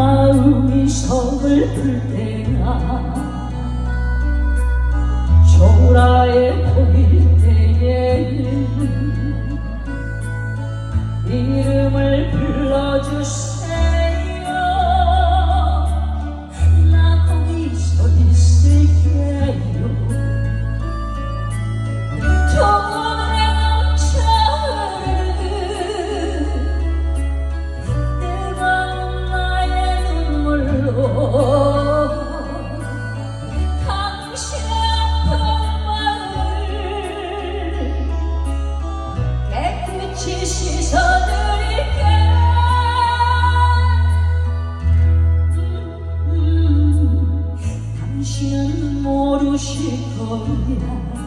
마음이 서글플 때나 초라해 보일 때에는 이름을 불러주소 빛이 씻어드릴게. 음, 음. 모르실 거야.